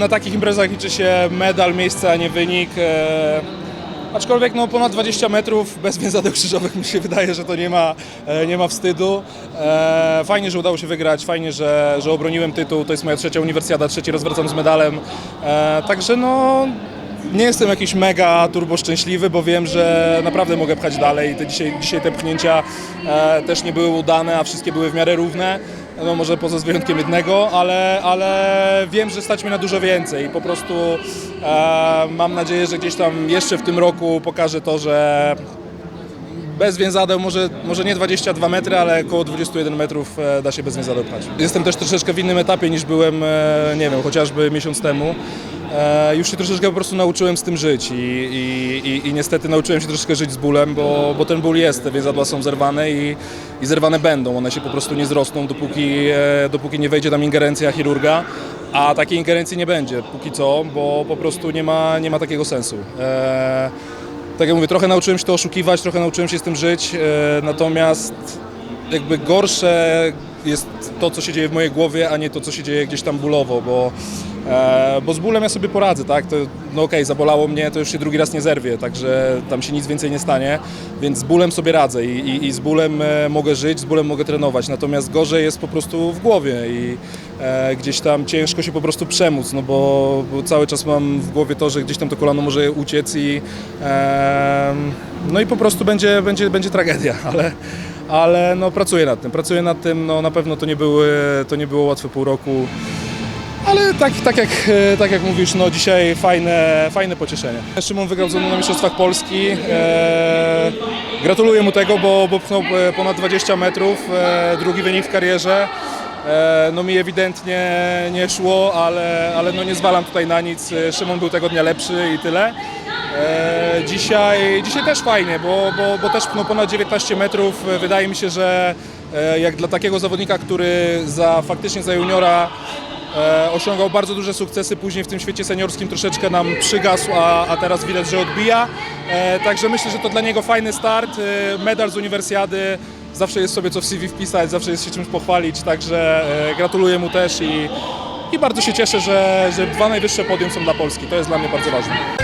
na takich imprezach liczy się medal, miejsce, a nie wynik. E, aczkolwiek no, ponad 20 metrów bez więzadeł krzyżowych mi się wydaje, że to nie ma, e, nie ma wstydu. E, fajnie, że udało się wygrać, fajnie, że, że obroniłem tytuł. To jest moja trzecia uniwersjada, trzeci raz wracam z medalem. E, także no, nie jestem jakiś mega turbo szczęśliwy, bo wiem, że naprawdę mogę pchać dalej. Te dzisiaj, dzisiaj te pchnięcia e, też nie były udane, a wszystkie były w miarę równe. No może poza z wyjątkiem jednego, ale, ale wiem, że stać mnie na dużo więcej po prostu e, mam nadzieję, że gdzieś tam jeszcze w tym roku pokażę to, że bez więzadeł, może, może nie 22 metry, ale około 21 metrów e, da się bez więzadeł pchać. Jestem też troszeczkę w innym etapie niż byłem, e, nie wiem, chociażby miesiąc temu. E, Już się troszeczkę po prostu nauczyłem z tym żyć i, i, i, i niestety nauczyłem się troszeczkę żyć z bólem, bo, bo ten ból jest, te więzadła są zerwane i, i zerwane będą. One się po prostu nie zrosną, dopóki, e, dopóki nie wejdzie tam ingerencja chirurga. A takiej ingerencji nie będzie póki co, bo po prostu nie ma, nie ma takiego sensu. E, tak jak mówię, trochę nauczyłem się to oszukiwać, trochę nauczyłem się z tym żyć, e, natomiast jakby gorsze jest to, co się dzieje w mojej głowie, a nie to, co się dzieje gdzieś tam bólowo, bo, e, bo z bólem ja sobie poradzę, tak? To, no okej, zabolało mnie, to już się drugi raz nie zerwie, także tam się nic więcej nie stanie, więc z bólem sobie radzę i, i, i z bólem e, mogę żyć, z bólem mogę trenować, natomiast gorzej jest po prostu w głowie i e, gdzieś tam ciężko się po prostu przemóc, no bo, bo cały czas mam w głowie to, że gdzieś tam to kolano może uciec i e, no i po prostu będzie, będzie, będzie tragedia, ale, ale no pracuję nad tym, pracuję nad tym, no na pewno to nie, były, to nie było łatwe pół roku, ale tak, tak, jak, e, tak jak mówisz, no dzisiaj fajne, fajne pocieszenie. Szymon wygrał ze mną na Mistrzostwach Polski. E, gratuluję mu tego, bo, bo pchnął e, ponad 20 metrów, e, drugi wynik w karierze. E, no mi ewidentnie nie szło, ale, ale no nie zwalam tutaj na nic. Szymon był tego dnia lepszy i tyle. E, dzisiaj, dzisiaj też fajnie, bo, bo, bo też no, ponad 19 metrów. E, Wydaje mi się, że e, jak dla takiego zawodnika, który za faktycznie za juniora osiągał bardzo duże sukcesy, później w tym świecie seniorskim troszeczkę nam przygasł, a, a teraz widać, że odbija. Także myślę, że to dla niego fajny start. Medal z uniwersjady, zawsze jest sobie co w CV wpisać, zawsze jest się czymś pochwalić, także gratuluję mu też i, i bardzo się cieszę, że, że dwa najwyższe podium są dla Polski. To jest dla mnie bardzo ważne.